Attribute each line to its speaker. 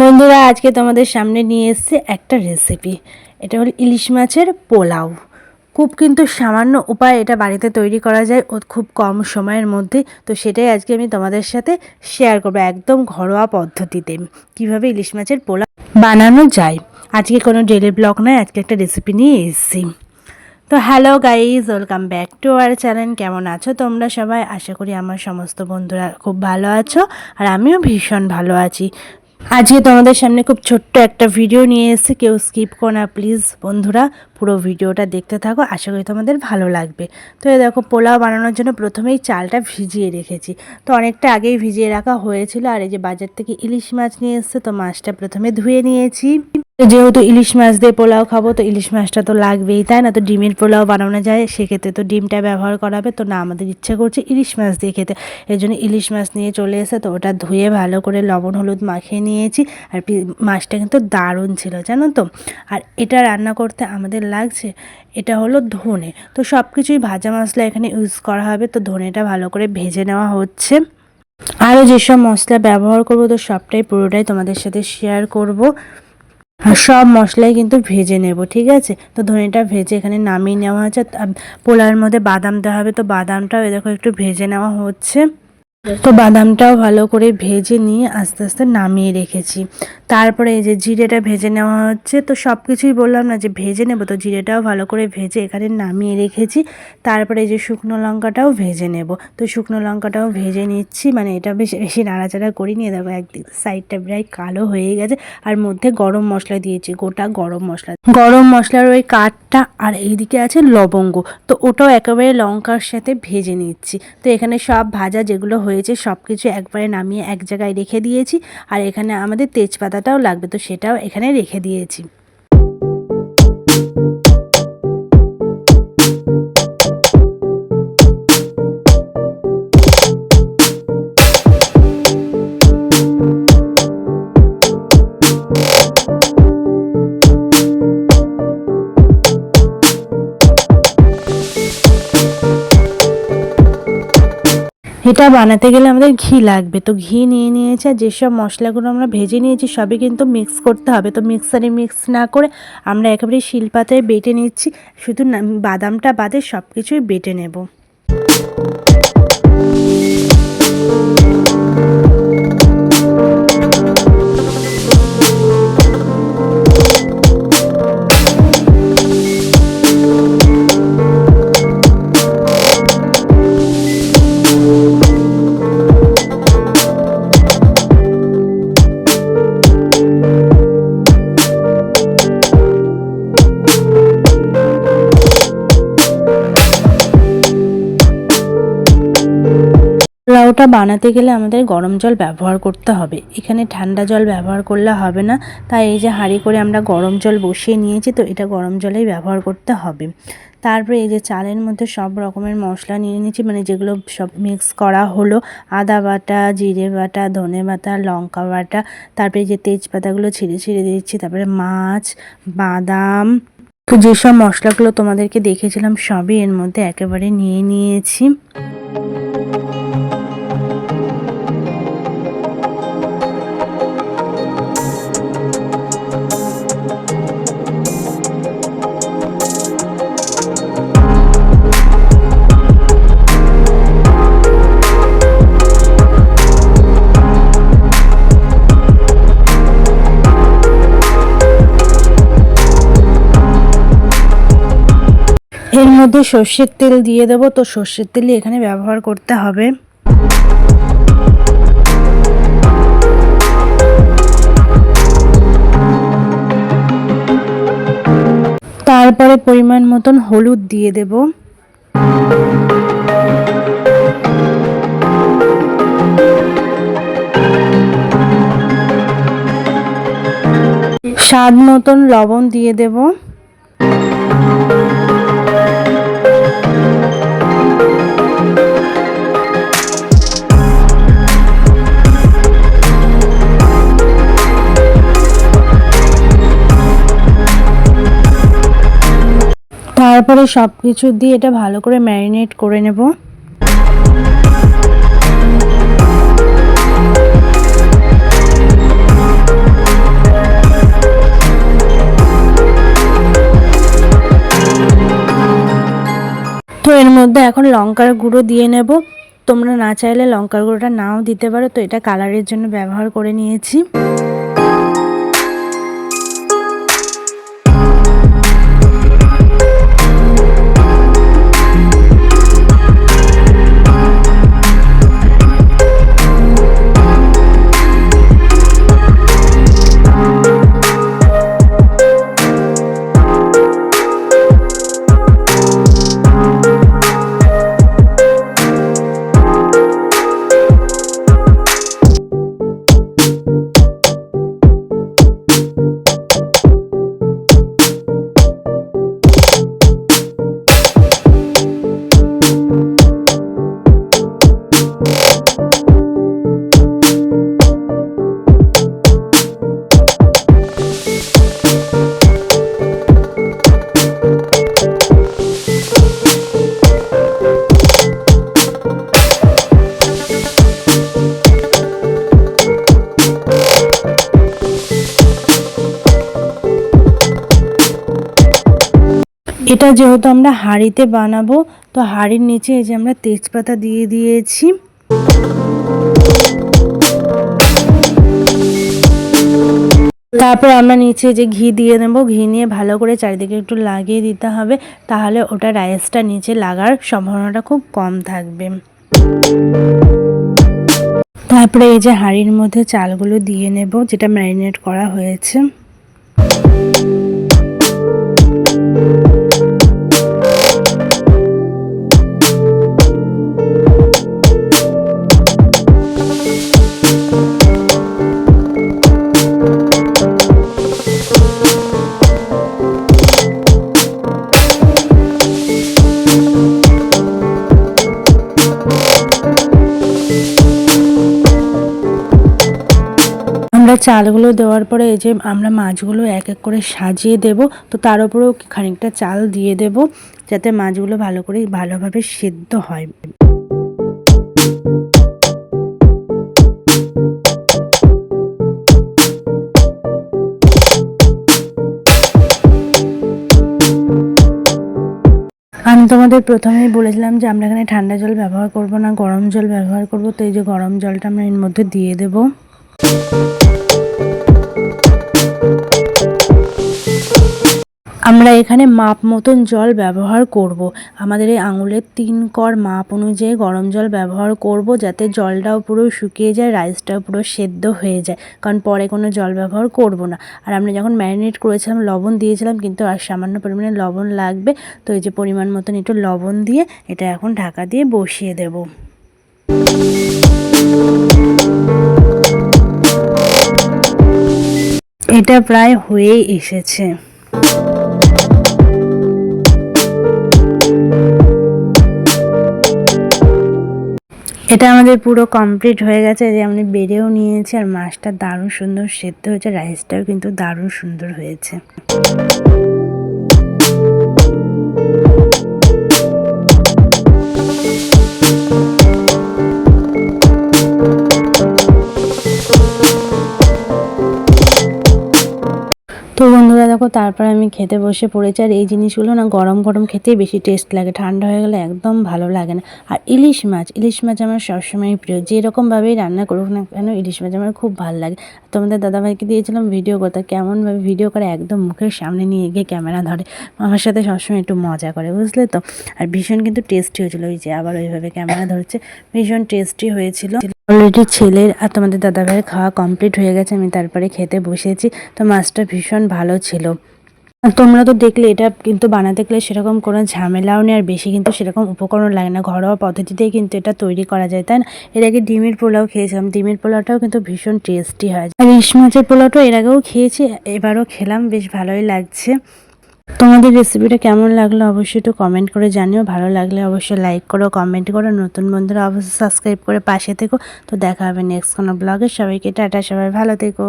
Speaker 1: বন্ধুরা, আজকে তোমাদের সামনে নিয়ে এসছে একটা রেসিপি এটা হলো ইলিশ মাছের পোলাও। খুব কিন্তু সামান্য উপায় এটা বাড়িতে তৈরি করা যায়, ও খুব কম সময়ের মধ্যে। তো সেটাই আজকে আমি তোমাদের সাথে শেয়ার করব একদম ঘরোয়া পদ্ধতিতে, কীভাবে ইলিশ মাছের পোলাও বানানো যায়। আজকে কোনো ডেলি ব্লগ নয়, আজকে একটা রেসিপি নিয়ে এসেছি। তো hello guys welcome back to our channel কেমন আছো তোমরা সবাই? আশা করি আমার সমস্ত বন্ধুরা খুব ভালো আছো, আর আমিও ভীষণ ভালো আছি। আজকে তোমাদের সামনে খুব ছোট্ট একটা ভিডিও নিয়ে এসেছি। কেউ স্কিপ করো না প্লিজ বন্ধুরা, পুরো ভিডিওটা দেখতে থাকো। আশা করি তোমাদের ভালো লাগবে। তো এই দেখো, পোলাও বানানোর জন্য প্রথমেই চালটা ভিজিয়ে রেখেছি। তো অনেকটা আগেই ভিজিয়ে রাখা হয়েছিল। আর এই যে বাজার থেকে ইলিশ মাছ নিয়ে এসছে, তো মাছটা প্রথমে ধুয়ে নিয়েছি। যেহেতু ইলিশ মাছ দিয়ে পোলাও খাব, তো ইলিশ মাছটা তো লাগবেই, তাই না? তো ডিমের পোলাও বানানো যায়, সেক্ষেত্রে তো ডিমটা ব্যবহার করা হবে তো না, আমাদের ইচ্ছা করছে ইলিশ মাছ দিয়ে খেতে। এর জন্য ইলিশ মাছ নিয়ে চলে এসে তো ওটা ধুয়ে ভালো করে লবণ, হলুদ মাখিয়ে নিয়েছি, আর মাছটা কিন্তু দারুণ ছিল, জানো তো? আর এটা রান্না করতে আমাদের লাগছে, এটা হলো ধনে। তো সব কিছুই ভাজা মশলা এখানে ইউজ করা হবে, তো ধনেটা ভালো করে ভেজে নেওয়া হচ্ছে। আরও যেসব মশলা ব্যবহার করব, তো সবটাই পুরোটাই তোমাদের সাথে শেয়ার করব। আর সব মশলাই কিন্তু ভেজে নেব, ঠিক আছে? তো ধনেটা ভেজে এখানে নামিয়ে নেওয়া হচ্ছে পোলার মধ্যে বাদাম দেওয়া হবে। তো বাদামটাও দেখো একটু ভেজে নেওয়া হচ্ছে। তো বাদামটাও ভালো করে ভেজে নিয়ে আস্তে আস্তে নামিয়ে রেখেছি। তারপরে এই যে জিরেটা ভেজে নেওয়া হচ্ছে, তো সব কিছুই বললাম না যে ভেজে নেব, তো জিরেটাও ভালো করে ভেজে এখানে নামিয়ে রেখেছি। তারপরে এই যে শুকনো লঙ্কাটাও ভেজে নেব। তো শুকনো লঙ্কাটাও ভেজে নিচ্ছি মানে এটা বেশ বেশি নাড়াচাড়া করি নিয়ে দেখো একদিক সাইডটা প্রায় কালো হয়ে গেছে, আর মধ্যে গরম মশলা দিয়েছি, গোটা গরম মশলা। গরম মশলার ওই কাঠটা আর এইদিকে আছে লবঙ্গ, তো ওটাও একেবারে লঙ্কার সাথে ভেজে নিচ্ছি। তো এখানে সব ভাজা যেগুলো হয়েছে সব কিছু একবারে নামিয়ে এক জায়গায় রেখে দিয়েছি। আর এখানে আমাদের তেজপাতাটাও লাগবে, তো সেটাও এখানে রেখে দিয়েছি। এটা বানাতে গেলে আমাদের ঘি লাগবে। তো ঘি নিয়ে নিয়েছে আর যেসব মশলাগুলো আমরা ভেজে নিয়েছি সবই কিন্তু মিক্স করতে হবে। তো মিক্সারে মিক্স না করে আমরা একেবারে শিলপাতায় বেটে নিচ্ছি। শুধু বাদামটা বাদে সব কিছুই বেটে নেব। পোলাওটা বানাতে গেলে আমাদের গরম জল ব্যবহার করতে হবে। এখানে ঠান্ডা জল ব্যবহার করলে হবে না। তাই এই যে হাঁড়ি করে আমরা গরম জল বসিয়ে নিয়েছি, তো এটা গরম জলেই ব্যবহার করতে হবে। তারপরে এই যে চালের মধ্যে সব রকমের মশলা নিয়ে নিয়েছি মানে যেগুলো সব মিক্স করা হলো। আদা বাটা, জিরে বাটা, ধনে বাটা লঙ্কা বাটা, তারপরে যে তেজপাতাগুলো ছিঁড়ে ছিঁড়ে দিচ্ছি তারপরে মাছ, বাদাম। তো যেসব মশলাগুলো তোমাদেরকে দেখেছিলাম, সবই এর মধ্যে একেবারে নিয়ে নিয়েছি। এর মধ্যে সর্ষের তেল দিয়ে দেবো। তো সর্ষের তেলই এখানে ব্যবহার করতে হবে। তারপরে পরিমাণ মতন হলুদ দিয়ে দেব। স্বাদ মতন লবণ দিয়ে দেবো। তারপরে সব কিছু দিয়ে এটা ভালো করে ম্যারিনেট করে নেব। তো এর মধ্যে এখন লঙ্কার গুঁড়ো দিয়ে নেব। তোমরা না চাইলে লঙ্কার গুঁড়োটা নাও দিতে পারো। তো এটা কালারের জন্য ব্যবহার করে নিয়েছি। এটা যেহেতু আমরা হাঁড়িতে বানাবো, তো হাঁড়ির নিচে এই যে আমরা তেজপাতা দিয়ে দিয়েছি। তারপর আমরা নিচে যে ঘি দিয়ে নেব, ঘি নিয়ে ভালো করে চারিদিকে একটু লাগিয়ে দিতে হবে, তাহলে ওটা রাইসটা নিচে লাগার সম্ভাবনাটা খুব কম থাকবে। তারপরে এই যে হাঁড়ির মধ্যে চালগুলো দিয়ে নেব, যেটা ম্যারিনেট করা হয়েছে। চালগুলো দেওয়ার পরে এই যে আমরা মাছগুলো এক এক করে সাজিয়ে দেব, তো তার উপরেও খানিকটা চাল দিয়ে দেব, যাতে মাছগুলো ভালো করে ভালোভাবে সিদ্ধ হয়। আমি তোমাদের প্রথমেই বলেছিলাম যে আমরা এখানে ঠান্ডা জল ব্যবহার করব না, গরম জল ব্যবহার করব, তো এই যে গরম জলটা আমরা এর মধ্যে দিয়ে দেবো। আমরা এখানে মাপ মতন জল ব্যবহার করব। আমাদের এই আঙুলের তিন কর মাপ অনুযায়ী গরম জল ব্যবহার করব যাতে জলটাও পুরো শুকিয়ে যায় রাইসটাও পুরো সেদ্ধ হয়ে যায়। কারণ পরে কোনো জল ব্যবহার করব না। আর আমরা যখন ম্যারিনেট করেছিলাম, লবণ দিয়েছিলাম, কিন্তু আর সামান্য পরিমাণে লবণ লাগবে। তো এই যে পরিমাণ মতন একটু লবণ দিয়ে এটা এখন ঢাকা দিয়ে বসিয়ে দেব। এটা প্রায় হয়েই এসেছে। এটা আমাদের পুরো কমপ্লিট হয়ে গেছে যে আমি বেড়েও নিয়েছি আর মাছটা দারুণ সুন্দর সেদ্ধ হয়েছে রাইসটাও কিন্তু দারুণ সুন্দর হয়েছে। দেখো, তারপর আমি খেতে বসে পড়েছি। আর এই জিনিসগুলো না গরম গরম খেতেই বেশি টেস্ট লাগে। ঠান্ডা হয়ে গেলে একদম ভালো লাগে না। আর ইলিশ মাছ ইলিশ মাছ আমার সবসময় প্রিয়। যেরকমভাবেই রান্না করুক না কেন, ইলিশ মাছ আমার খুব ভালো লাগে। তোমাদের দাদাভাইকে দিয়েছিলাম ভিডিও করতে। কেমনভাবে ভিডিও করে একদম মুখের সামনে নিয়ে গিয়ে ক্যামেরা ধরে। আমার সাথে সবসময় একটু মজা করে, বুঝলে তো? আর ভীষণ কিন্তু টেস্টি হয়েছিল। ওই যে আবার ওইভাবে ক্যামেরা ধরছে। ভীষণ টেস্টি হয়েছিল। অলরেডি ছেলের আর তোমাদের দাদাভাইয়ের খাওয়া কমপ্লিট হয়ে গেছে, আমি তারপরে খেতে বসেছি। তো মাছটা ভীষণ ভালো ছিল। তোমরা তো দেখলে, এটা কিন্তু বানাতে গেলে সেরকম কোনো ঝামেলাও নেই, আর বেশি কিন্তু সেরকম উপকরণ লাগে না। ঘরোয়া পদ্ধতিতেই কিন্তু এটা তৈরি করা যায়, তাই না? এর আগে ডিমের পোলাও খেয়েছিলাম, ডিমের পোলাওটাও কিন্তু ভীষণ টেস্টি হয়। আর ইলিশ মাছের পোলাওটাও এর আগেও খেয়েছি, এবারও খেলাম, বেশ ভালোই লাগছে। তোমাদের রেসিপিটা কেমন লাগল অবশ্যই একটু কমেন্ট করে জানিও। ভালো লাগলে অবশ্যই লাইক করো কমেন্ট করো। নতুন বন্ধুরা অবশ্যই সাবস্ক্রাইব করে পাশে থেকো। তো দেখা হবে নেক্সট কোনো ব্লগে সবাইকে টাটা, সবাই ভালো থেকো।